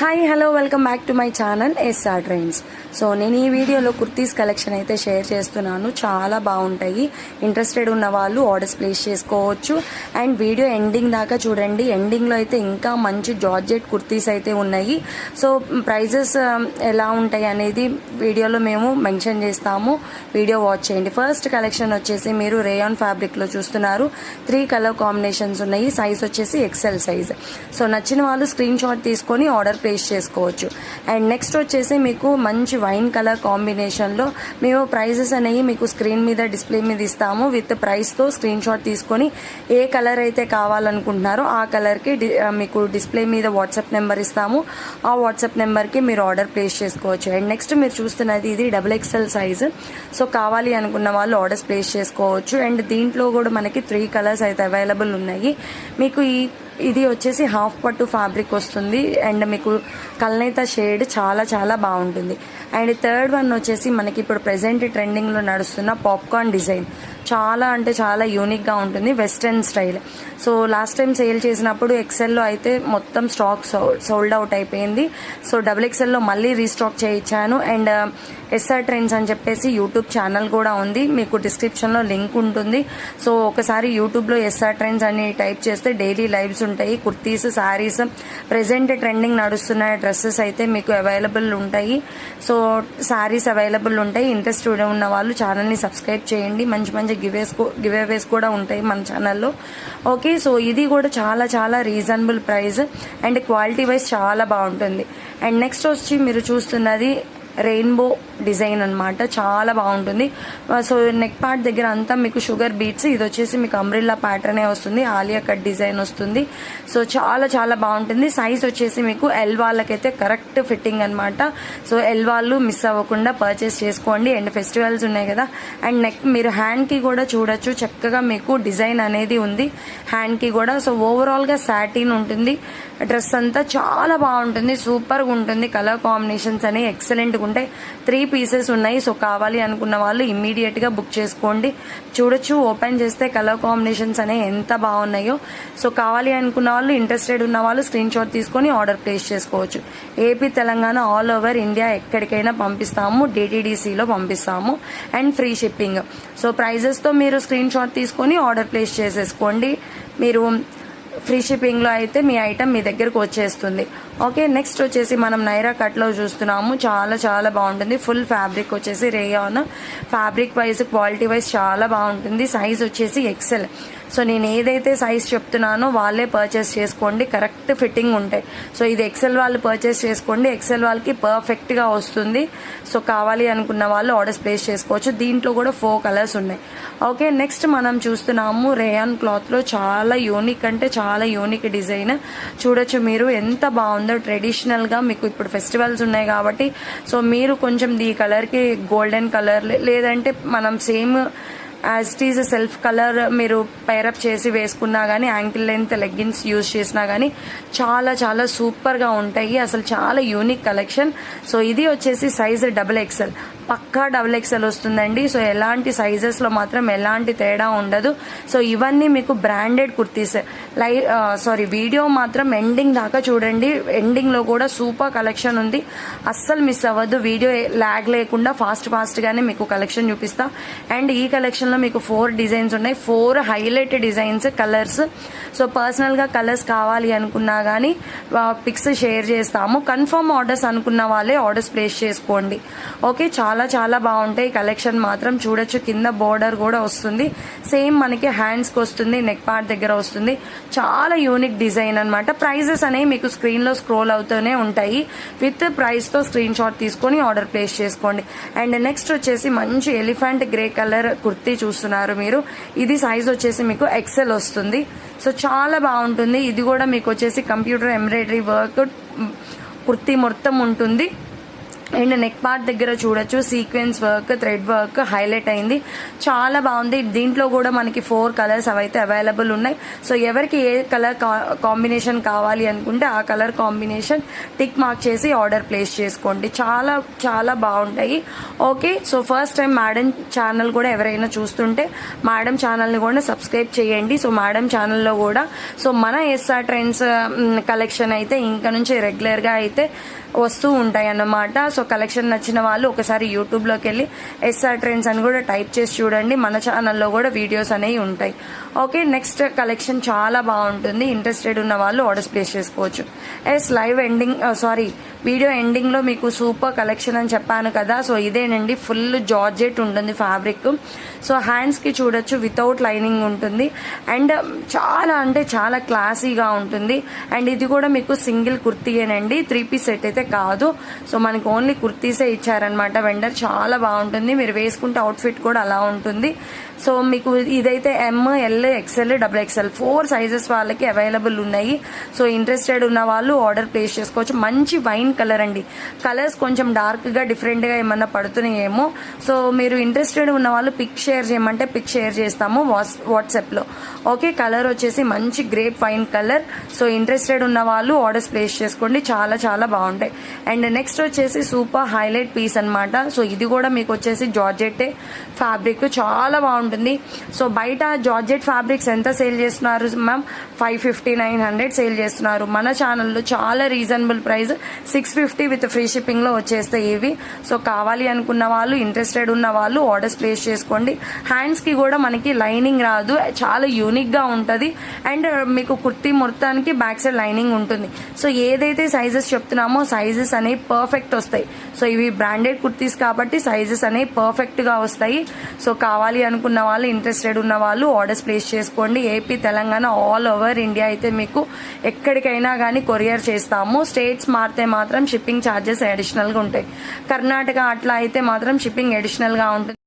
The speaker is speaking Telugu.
Hi hello welcome back to my channel SR Trends so నేను ఈ వీడియోలో కుర్తీస్ కలెక్షన్ అయితే షేర్ చేస్తున్నాను. చాలా బాగుంటాయి. ఇంట్రెస్టెడ్ ఉన్న వాళ్ళు ఆర్డర్స్ ప్లేస్ చేసుకోవచ్చు. అండ్ వీడియో ఎండింగ్ దాకా చూడండి. ఎండింగ్లో అయితే ఇంకా మంచి జార్జెట్ కుర్తీస్ అయితే ఉన్నాయి. సో ప్రైజెస్ um, ఎలా ఉంటాయి అనేది వీడియోలో మేము మెన్షన్ చేస్తాము. వీడియో వాచ్ చేయండి. ఫస్ట్ కలెక్షన్ వచ్చేసి మీరు రేయాన్ ఫ్యాబ్రిక్లో చూస్తున్నారు. త్రీ కలర్ కాంబినేషన్స్ ఉన్నాయి. సైజ్ వచ్చేసి ఎక్సెల్ సైజ్ సో నచ్చిన వాళ్ళు స్క్రీన్ షాట్ తీసుకొని ఆర్డర్ ప్లేస్ చేసుకోవచ్చు. అండ్ నెక్స్ట్ వచ్చేసి మీకు మంచి వైన్ కలర్ కాంబినేషన్లో మేము ప్రైజెస్ అనేవి మీకు స్క్రీన్ మీద డిస్ప్లే మీద ఇస్తాము. విత్ ప్రైస్తో స్క్రీన్ షాట్ తీసుకొని ఏ కలర్ అయితే కావాలనుకుంటున్నారో ఆ కలర్కి డి- మీకు డిస్ప్లే మీద వాట్సాప్ నెంబర్ ఇస్తాము. ఆ వాట్సాప్ నెంబర్కి మీరు ఆర్డర్ ప్లేస్ చేసుకోవచ్చు. అండ్ నెక్స్ట్ మీరు చూస్తున్నది ఇది డబుల్ ఎక్స్ఎల్ సైజ్ సో కావాలి అనుకున్న వాళ్ళు ఆర్డర్స్ ప్లేస్ చేసుకోవచ్చు. అండ్ దీంట్లో కూడా మనకి త్రీ కలర్స్ అయితే అవైలబుల్ ఉన్నాయి. మీకు ఈ ఇది వచ్చేసి హాఫ్ పట్టు ఫ్యాబ్రిక్ వస్తుంది. అండ్ మీకు కల్నేత షేడ్ చాలా చాలా బాగుంటుంది. అండ్ థర్డ్ వన్ వచ్చేసి మనకి ఇప్పుడు ప్రజెంట్ ట్రెండింగ్లో నడుస్తున్న పాప్కార్న్ డిజైన్. చాలా అంటే చాలా యూనిక్గా ఉంటుంది western style. So last time sale చేసినప్పుడు ఎక్సెల్లో అయితే మొత్తం స్టాక్ సోల్డ్ అవుట్ అయిపోయింది. సో డబుల్ ఎక్సెల్లో మళ్ళీ రీస్టాక్ చేయించాను. అండ్ uh, ఎస్ఆర్ ట్రెండ్స్ అని చెప్పేసి యూట్యూబ్ ఛానల్ కూడా ఉంది. మీకు డిస్క్రిప్షన్లో లింక్ ఉంటుంది. సో ఒకసారి యూట్యూబ్లో ఎస్ఆర్ ట్రెండ్స్ అని టైప్ చేస్తే డైలీ లైవ్స్ ఉంటాయి. కుర్తీస్ శారీస్ ప్రజెంట్ ట్రెండింగ్ నడుస్తున్న డ్రెస్సెస్ అయితే మీకు అవైలబుల్ ఉంటాయి. సో శారీస్ అవైలబుల్ ఉంటాయి. ఇంట్రెస్ట్ ఉన్న వాళ్ళు ఛానల్ని సబ్స్క్రైబ్ చేయండి. మంచి మంచి గివేస్ గివేవేస్ కూడా ఉంటాయి మన ఛానల్లో. ఓకే సో ఇది కూడా చాలా చాలా reasonable price and quality wise చాలా బాగుంటుంది. అండ్ నెక్స్ట్ వచ్చి మీరు చూస్తున్నది రెయిన్బో డిజైన్ అన్నమాట. చాలా బాగుంటుంది. సో నెక్ పార్ట్ దగ్గర అంతా మీకు షుగర్ బీట్స్ ఇది వచ్చేసి మీకు అంబ్రిల్లా ప్యాటర్నే వస్తుంది. ఆలియా కట్ డిజైన్ వస్తుంది. సో చాలా చాలా బాగుంటుంది. సైజ్ వచ్చేసి మీకు ఎల్ వాళ్ళకైతే కరెక్ట్ ఫిట్టింగ్ అనమాట సో ఎల్ వాళ్ళు మిస్ అవ్వకుండా పర్చేస్ చేసుకోండి. అండ్ ఫెస్టివల్స్ ఉన్నాయి కదా. అండ్ నెక్ మీరు హ్యాండ్కి కూడా చూడొచ్చు. చక్కగా మీకు డిజైన్ అనేది ఉంది. హ్యాండ్కి కూడా. సో ఓవరాల్గా సాటిన్ ఉంటుంది. డ్రెస్ అంతా చాలా బాగుంటుంది. సూపర్గా ఉంటుంది. కలర్ కాంబినేషన్స్ అనేవి ఎక్సలెంట్గా ఉంటాయి త్రీ పీసెస్ ఉన్నాయి. సో కావాలి అనుకున్న వాళ్ళు ఇమ్మీడియట్గా బుక్ చేసుకోండి. చూడొచ్చు ఓపెన్ చేస్తే కలర్ కాంబినేషన్స్ అనేవి ఎంత బాగున్నాయో. సో కావాలి అనుకున్న వాళ్ళు ఇంట్రెస్టెడ్ ఉన్న వాళ్ళు స్క్రీన్ షాట్ తీసుకొని ఆర్డర్ ప్లేస్ చేసుకోవచ్చు. AP Telangana all over India ఎక్కడికైనా పంపిస్తాము డిటీడీసీలో పంపిస్తాము అండ్ ఫ్రీ షిప్పింగ్ సో ప్రైజెస్తో మీరు స్క్రీన్ షాట్ తీసుకొని ఆర్డర్ ప్లేస్ చేసేసుకోండి. మీరు ఫ్రీ షిప్పింగ్లో అయితే మీ ఐటమ్ మీ దగ్గరకు వచ్చేస్తుంది. ఓకే నెక్స్ట్ వచ్చేసి మనం నైరా కట్లో చూస్తున్నాము. చాలా చాలా బాగుంటుంది. ఫుల్ ఫ్యాబ్రిక్ వచ్చేసి rayon. Fabric wise quality wise చాలా బాగుంటుంది. సైజ్ వచ్చేసి ఎక్సెల్. సో నేను ఏదైతే సైజ్ చెప్తున్నానో వాళ్ళే పర్చేస్ చేసుకోండి. కరెక్ట్ ఫిట్టింగ్ ఉంటాయి. సో ఇది ఎక్సెల్ వాళ్ళు పర్చేస్ చేసుకోండి. ఎక్సెల్ వాళ్ళకి పర్ఫెక్ట్గా వస్తుంది. సో కావాలి అనుకున్న వాళ్ళు ఆర్డర్స్ ప్లేస్ చేసుకోవచ్చు. దీంట్లో కూడా ఫోర్ కలర్స్ ఉన్నాయి. ఓకే నెక్స్ట్ మనం చూస్తున్నాము రేయాన్ క్లాత్లో. చాలా యూనిక్ అంటే చాలా చాలా యూనిక్ డిజైన్ చూడొచ్చు మీరు ఎంత బాగుందో ట్రెడిషనల్గా మీకు ఇప్పుడు ఫెస్టివల్స్ ఉన్నాయి కాబట్టి సో మీరు కొంచెం ఈ కలర్కి గోల్డెన్ కలర్ లేదంటే మనం same as it is self colour మీరు పైరప్ చేసి వేసుకున్నా కానీ యాంకిల్ లెంత్ లెగ్గిన్స్ యూజ్ చేసినా కానీ చాలా చాలా సూపర్గా ఉంటాయి. అసలు చాలా యూనిక్ కలెక్షన్ సో ఇది వచ్చేసి సైజ్ డబుల్ ఎక్సెల్ పక్కా డబుల్ ఎక్సెల్ వస్తుందండి. సో ఎలాంటి సైజెస్లో మాత్రం ఎలాంటి తేడా ఉండదు. సో ఇవన్నీ మీకు బ్రాండెడ్ కుర్తీస్. లై సారీ వీడియో మాత్రం ఎండింగ్ దాకా చూడండి. ఎండింగ్లో కూడా సూపర్ కలెక్షన్ ఉంది. అస్సలు మిస్ అవ్వద్దు వీడియో ల్యాగ్ లేకుండా ఫాస్ట్ ఫాస్ట్గానే మీకు కలెక్షన్ చూపిస్తా. అండ్ ఈ కలెక్షన్లో మీకు ఫోర్ డిజైన్స్ ఉన్నాయి. Four highlight designs colours so పర్సనల్గా కలర్స్ కావాలి అనుకున్నా కానీ పిక్స్ షేర్ చేస్తాము. కన్ఫర్మ్ ఆర్డర్స్ అనుకున్న వాళ్ళే ఆర్డర్స్ ప్లేస్ చేసుకోండి. ఓకే చాలా చాలా బాగుంటాయి. కలెక్షన్ మాత్రం చూడొచ్చు. కింద బోర్డర్ కూడా వస్తుంది. సేమ్ మనకి హ్యాండ్స్కి వస్తుంది నెక్ పార్ట్ దగ్గర వస్తుంది. చాలా యూనిక్ డిజైన్ అన్నమాట. ప్రైజెస్ అనేవి మీకు స్క్రీన్లో స్క్రోల్ అవుతూనే ఉంటాయి. విత్ ప్రైస్తో స్క్రీన్ షాట్ తీసుకొని ఆర్డర్ ప్లేస్ చేసుకోండి. అండ్ నెక్స్ట్ వచ్చేసి మంచి ఎలిఫెంట్ గ్రే కలర్ కుర్తీ చూస్తున్నారు మీరు. ఇది సైజ్ వచ్చేసి మీకు ఎక్సెల్ వస్తుంది. సో చాలా బాగుంటుంది. ఇది కూడా మీకు వచ్చేసి కంప్యూటర్ ఎంబ్రాయిడరీ వర్క్ కుర్తీ మొత్తం ఉంటుంది. అండ్ నెక్ పార్ట్ దగ్గర చూడొచ్చు. Sequence work thread work highlight అయింది. చాలా బాగుంది. దీంట్లో కూడా మనకి ఫోర్ కలర్స్ అవైతే అవైలబుల్ ఉన్నాయి. సో ఎవరికి ఏ కలర్ కాంబినేషన్ కావాలి అనుకుంటే ఆ కలర్ కాంబినేషన్ టిక్ మార్క్ చేసి ఆర్డర్ ప్లేస్ చేసుకోండి. చాలా చాలా బాగుంటాయి. Okay. So first time madam channel కూడా ఎవరైనా చూస్తుంటే మేడం ఛానల్ని కూడా సబ్స్క్రైబ్ చేయండి. సో మేడం ఛానల్లో కూడా. సో మన ఎస్ఆర్ ట్రెండ్స్ కలెక్షన్ అయితే ఇంకా నుంచి రెగ్యులర్గా అయితే వస్తూ ఉంటాయి అన్నమాట సో కలెక్షన్ నచ్చిన వాళ్ళు ఒకసారి యూట్యూబ్లోకి వెళ్ళి ఎస్ఆర్ ట్రెండ్స్ అని కూడా టైప్ చేసి చూడండి. మన ఛానల్లో కూడా వీడియోస్ అనేవి ఉంటాయి. ఓకే నెక్స్ట్ కలెక్షన్ చాలా బాగుంటుంది. ఇంట్రెస్టెడ్ ఉన్న వాళ్ళు ఆర్డర్స్ ప్లేస్ చేసుకోవచ్చు. Yes live ending sorry video ఎండింగ్లో మీకు సూపర్ కలెక్షన్ అని చెప్పాను కదా సో ఇదేనండి ఫుల్ జార్జెట్ ఉంటుంది ఫ్యాబ్రిక్ సో హ్యాండ్స్కి చూడొచ్చు వితౌట్ లైనింగ్ ఉంటుంది. అండ్ um, చాలా అంటే చాలా క్లాసీగా ఉంటుంది. అండ్ ఇది కూడా మీకు సింగిల్ కుర్తీయేనండి త్రీ పీస్ సెట్ అయితే కాదు. సో మనకు ఓన్లీ కుర్తీసే ఇచ్చారనమాట వెండర్ చాలా బాగుంటుంది. మీరు వేసుకుంటే అవుట్ఫిట్ కూడా అలా ఉంటుంది. సో మీకు ఇదైతే M L XL double XL four sizes వాళ్ళకి అవైలబుల్ ఉన్నాయి. సో ఇంట్రెస్టెడ్ ఉన్న వాళ్ళు ఆర్డర్ ప్లేస్ చేసుకోవచ్చు. మంచి వైన్ కలర్ అండి. కలర్స్ కొంచెం డార్క్గా డిఫరెంట్గా ఏమన్నా పడుతున్నాయేమో. సో మీరు ఇంట్రెస్టెడ్ ఉన్న వాళ్ళు పిక్ షేర్ చేయమంటే పిక్ షేర్ చేస్తాము వాట్స్ వాట్సాప్లో. ఓకే కలర్ వచ్చేసి మంచి grape wine colour so interested ఉన్న వాళ్ళు ఆర్డర్స్ ప్లేస్ చేసుకోండి. చాలా చాలా బాగుంటాయి. అండ్ నెక్స్ట్ వచ్చేసి సూపర్ హైలైట్ పీస్ అన్నమాట. సో ఇది కూడా మీకు వచ్చేసి జార్జెట్టే ఫ్యాబ్రిక్ చాలా బాగుంటుంది. సో బయట జార్జెట్ ఫ్యాబ్రిక్స్ ఎంత సేల్ చేస్తున్నారు? Ma'am five fifty nine hundred sale చేస్తున్నారు. మన ఛానల్లో చాలా reasonable price six fifty with free షిప్పింగ్లో వచ్చేస్తాయి ఇవి. సో కావాలి అనుకున్న వాళ్ళు ఇంట్రెస్టెడ్ ఉన్న వాళ్ళు ఆర్డర్స్ ప్లేస్ చేసుకోండి. హ్యాండ్స్కి కూడా మనకి లైనింగ్ రాదు. చాలా యూనిక్గా uh, ఉంటుంది. అండ్ మీకు కుర్తీ మొత్తానికి బ్యాక్ సైడ్ లైనింగ్ ఉంటుంది. సో ఏదైతే సైజెస్ చెప్తున్నామో సైజెస్ అనేవి పర్ఫెక్ట్ వస్తాయి. సో ఇవి బ్రాండెడ్ కుర్తీస్ కాబట్టి సైజెస్ అనేవి పర్ఫెక్ట్గా వస్తాయి. సో కావాలి అనుకున్న వాళ్ళు ఇంట్రెస్టెడ్ ఉన్న వాళ్ళు ఆర్డర్స్ ప్లేస్ చేసుకోండి. AP Telangana all over India అయితే మీకు ఎక్కడికైనా కానీ కొరియర్ చేస్తాము. స్టేట్స్ మారితే మాత్రం షిప్పింగ్ ఛార్జెస్ అడిషనల్గా ఉంటాయి. కర్ణాటక అట్లా అయితే మాత్రం షిప్పింగ్ అడిషనల్గా ఉంటుంది.